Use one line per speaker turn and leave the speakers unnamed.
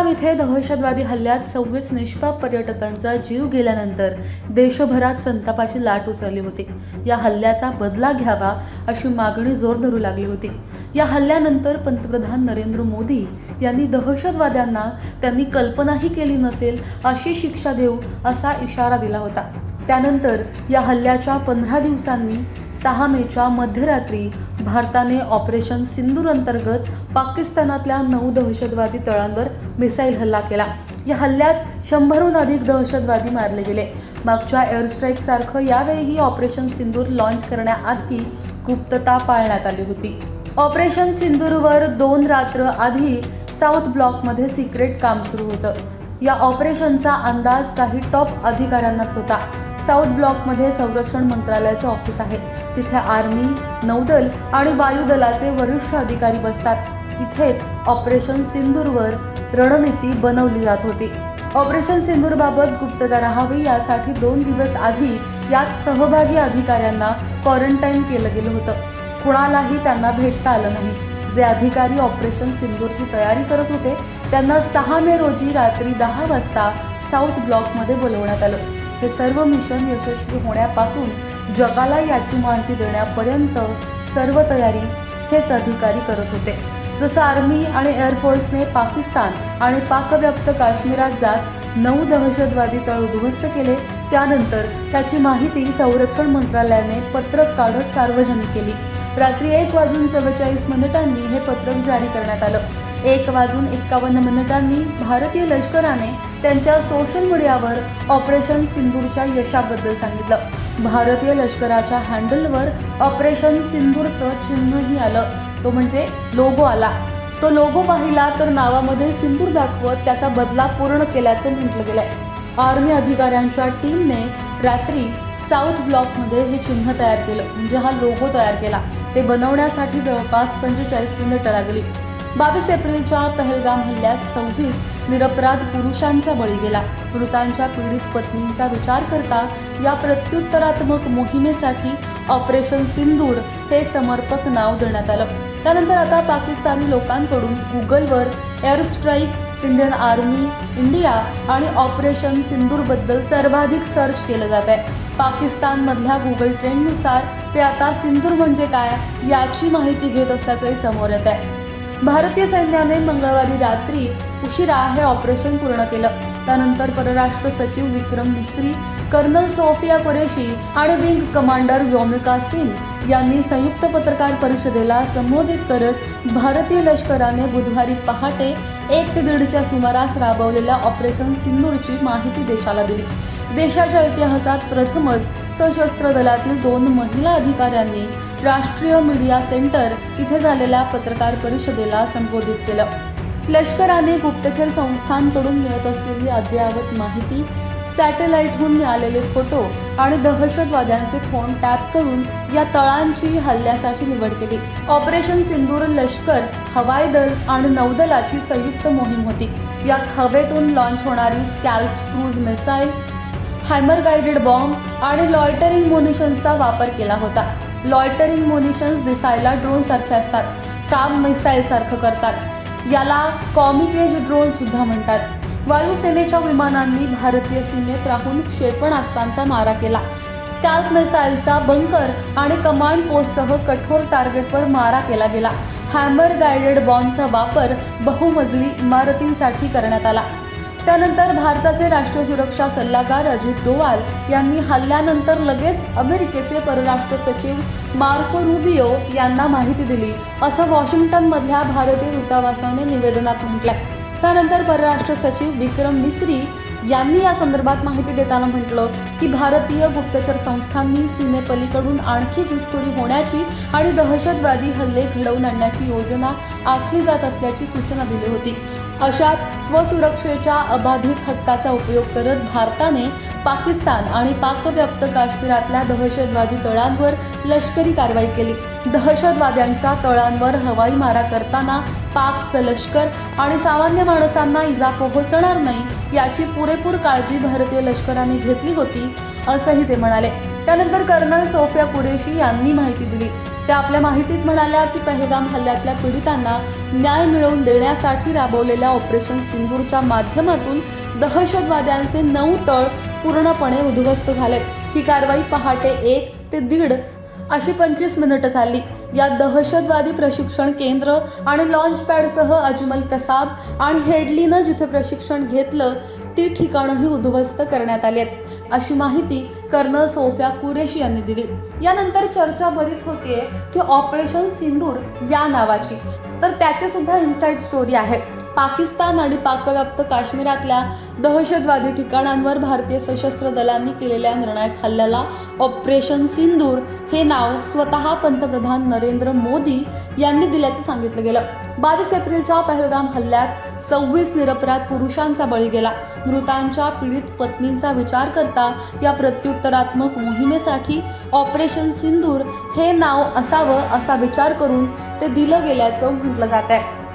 पहलगाम इथे दहशतवादी हल्ल्यात सव्वीस निष्पाप पर्यटकांचा जीव गेल्यानंतर देशभरात संतापाची लाट उचलली होती. या हल्ल्याचा बदला घ्यावा अशी मागणी जोर धरू लागली होती. या हल्ल्यानंतर पंतप्रधान नरेंद्र मोदी यांनी दहशतवाद्यांना त्यांनी कल्पनाही केली नसेल अशी शिक्षा देऊ असा इशारा दिला होता. त्यानंतर या हल्ल्याच्या पंधरा दिवसांनी सहा मेच्या मध्यरात्री भारताने ऑपरेशन सिंदूर अंतर्गत पाकिस्तानातल्या नऊ दहशतवादी तळांवर मिसाईल हल्ला केला. या हल्ल्यात शंभरहून अधिक दहशतवादी मारले गेले. मागच्या एअरस्ट्राईकसारखं यावेळीही ऑपरेशन सिंदूर लॉन्च करण्याआधी गुप्तता पाळण्यात आली होती. ऑपरेशन सिंदूरवर दोन रात्र आधी साऊथ ब्लॉकमध्ये सिक्रेट काम सुरू होतं. या ऑपरेशनचा अंदाज काही टॉप अधिकाऱ्यांनाच होता. साऊथ ब्लॉकमध्ये संरक्षण मंत्रालयाचं ऑफिस आहे. तिथे आर्मी नौदल आणि वायुदलाचे वरिष्ठ अधिकारी बसतात. इथेच ऑपरेशन सिंदूरवर रणनीती बनवली जात होती. ऑपरेशन सिंदूरबाबत गुप्तता राहावी यासाठी दोन दिवस आधी यात सहभागी अधिकाऱ्यांना क्वारंटाईन केलं गेलं होतं. कुणालाही त्यांना भेटता आलं नाही. जे अधिकारी ऑपरेशन सिंदूरची तयारी करत होते त्यांना सहा मे रोजी रात्री दहा वाजता साऊथ ब्लॉकमध्ये बोलवण्यात आलं. हे सर्व मिशन यशस्वी होण्यापासून जगाला याची माहिती देण्यापर्यंत सर्व तयारी हेच अधिकारी करत होते. जसं आर्मी आणि एअरफोर्सने पाकिस्तान आणि पाकव्याप्त काश्मीरात जात नऊ दहशतवादी तळ उद्ध्वस्त केले त्यानंतर त्याची माहिती संरक्षण मंत्रालयाने पत्रक काढत सार्वजनिक केली. रात्री एक वाजून चव्वेचाळीस मिनिटांनी हे पत्रक जारी करण्यात आलं. एक वाजून एक्कावन्न मिनिटांनी भारतीय लष्कराने त्यांच्या सोशल मीडियावर ऑपरेशन सिंदूरच्या यशाबद्दल सांगितलं. भारतीय लष्कराच्या हँडलवर ऑपरेशन सिंदूरचं चिन्हही आलं. तो म्हणजे लोगो आला. तो लोगो पाहिला तर नावामध्ये सिंदूर दाखवत त्याचा बदला पूर्ण केल्याचं म्हटलं गेलंय. आर्मी अधिकाऱ्यांच्या टीमने रात्री साऊथ ब्लॉकमध्ये हे चिन्ह तयार केलं. म्हणजे हा लोगो तयार केला. ते बनवण्यासाठी जवळपास पंचेचाळीस मिनिटं लागली. बावीस एप्रिलच्या पहलगाम हल्ल्यात सव्वीस निरपराध पुरुषांचा बळी गेला. मृतांच्या पीडित पत्नींचा विचार करता या प्रत्युत्तरात्मक मोहिमेसाठी ऑपरेशन सिंदूर हे समर्पक नाव देण्यात आलं. त्यानंतर आता पाकिस्तानी लोकांकडून गुगलवर air strike Indian army India आणि ऑपरेशन सिंदूरबद्दल सर्वाधिक सर्च केलं जात आहे. पाकिस्तानमधल्या गुगल ट्रेंडनुसार ते आता सिंदूर म्हणजे काय याची माहिती घेत असल्याचंही समोर येत आहे. भारतीय सैन्याने मंगळवारी रात्री उशिरा हे ऑपरेशन पूर्ण केलं. त्यानंतर परराष्ट्र सचिव विक्रम मिस्री कर्नल सोफिया कुरेशी आणि विंग कमांडर व्योमिका सिंग यांनी संयुक्त पत्रकार परिषदेला संबोधित करत भारतीय लष्कराने बुधवारी पहाटे एक ते दीडच्या सुमारास राबवलेल्या ऑपरेशन सिंदूरची माहिती देशाला दिली. देशाच्या इतिहासात प्रथमच सशस्त्र दलातील दोन महिला अधिकाऱ्यांनी राष्ट्रीय मीडिया सेंटर इथे झालेल्या पत्रकार परिषदेला संबोधित केलं. लष्कराने गुप्तचर संस्थांकडून मिळत असलेली अद्ययावत माहिती सॅटेलाइटहून मिळालेले फोटो आणि दहशतवाद्यांचे फोन टॅप करून या तळांची हल्ल्यासाठी निवड केली. ऑपरेशन सिंदूर लष्कर हवाई दल आणि नौदलाची संयुक्त मोहीम होती. यात हवेतून लॉन्च होणारी SCALP cruise missile HAMMER guided bomb आणि लॉयटरिंग मोनिशन्सचा वापर केला होता. लॉयटरिंग मोनिशन्स दिसायला ड्रोन सारखे असतात. काम मिसाईल सारखं करतात. याला कॉमिक एज ड्रोन सुद्धा म्हणतात. वायुसेनेच्या विमानांनी भारतीय सीमेत राहून क्षेपणास्त्रांचा मारा केला. स्कॅल्प मिसाईलचा बंकर आणि कमांड पोस्टसह कठोर टार्गेटवर मारा केला गेला. हॅमर गायडेड बॉम्बचा वापर बहुमजली इमारतींसाठी करण्यात आला. त्यानंतर भारताचे राष्ट्रीय सुरक्षा सल्लागार अजित डोवाल यांनी हल्ल्यानंतर लगेच अमेरिकेचे परराष्ट्र सचिव मार्को रुबियो यांना माहिती दिली. असं वॉशिंग्टनमधल्या भारतीय दूतावासाने निवेदनात म्हटलंय. त्यानंतर परराष्ट्र सचिव विक्रम मिस्री यांनी या संदर्भात माहिती देताना म्हटलं की भारतीय गुप्तचर संस्थांनी सीमेपलीकडून आणखी घुसखोरी होण्याची आणि दहशतवादी हल्ले घडवून आणण्याची योजना आखली जात असल्याची सूचना दिली होती. अशात स्वसुरक्षेच्या अबाधित हक्काचा उपयोग करत भारताने पाकिस्तान आणि पाकव्याप्त काश्मीरातल्या दहशतवादी तळांवर लष्करी कारवाई केली. दहशतवाद्यांच्या तळांवर हवाई मारा करताना पाकचं लष्कर आणि सामान्य माणसांना इजा पोहोचणार नाही याची पुरेपूर काळजी भारतीय लष्कराने घेतली होती असंही ते म्हणाले. त्यानंतर कर्नल सोफिया कुरेशी यांनी माहिती दिली. त्या आपल्या माहितीत म्हणाल्या की पहलगाम हल्ल्यातल्या पीडितांना न्याय मिळवून देण्यासाठी राबवलेल्या ऑपरेशन सिंदूरच्या माध्यमातून दहशतवाद्यांचे नऊ तळ पूर्णपणे उद्ध्वस्त झालेत. ही कारवाई पहाटे एक ते दीड अशी पंचवीस मिनिटं झाली या दहशतवादी प्रशिक्षण केंद्र आणि लॉन्च पॅडसह अजमल कसाब आणि हेडलीनं जिथे प्रशिक्षण घेतलं ती ठिकाणंही उद्ध्वस्त करण्यात आली आहेत. अशी माहिती कर्नल सोफिया कुरेशी यांनी दिली. यानंतर चर्चा बरीच होतीये की ऑपरेशन सिंदूर या नावाची. तर त्याची सुद्धा इन्साइड स्टोरी आहे. पाकिस्तान आणि पाकव्याप्त काश्मीरातल्या दहशतवादी ठिकाणांवर भारतीय सशस्त्र दलांनी केलेल्या निर्णायक हल्ल्याला ऑपरेशन सिंदूर हे नाव स्वतः पंतप्रधान नरेंद्र मोदी यांनी दिल्याचं सांगितलं गेलं. बावीस एप्रिलच्या पहलगाम हल्ल्यात सव्वीस निरपराध पुरुषांचा बळी गेला. मृतांच्या पीडित पत्नींचा विचार करता या प्रत्युत्तरात्मक मोहिमेसाठी ऑपरेशन सिंदूर हे नाव असावं असा विचार करून ते दिलं गेल्याचं म्हटलं जात आहे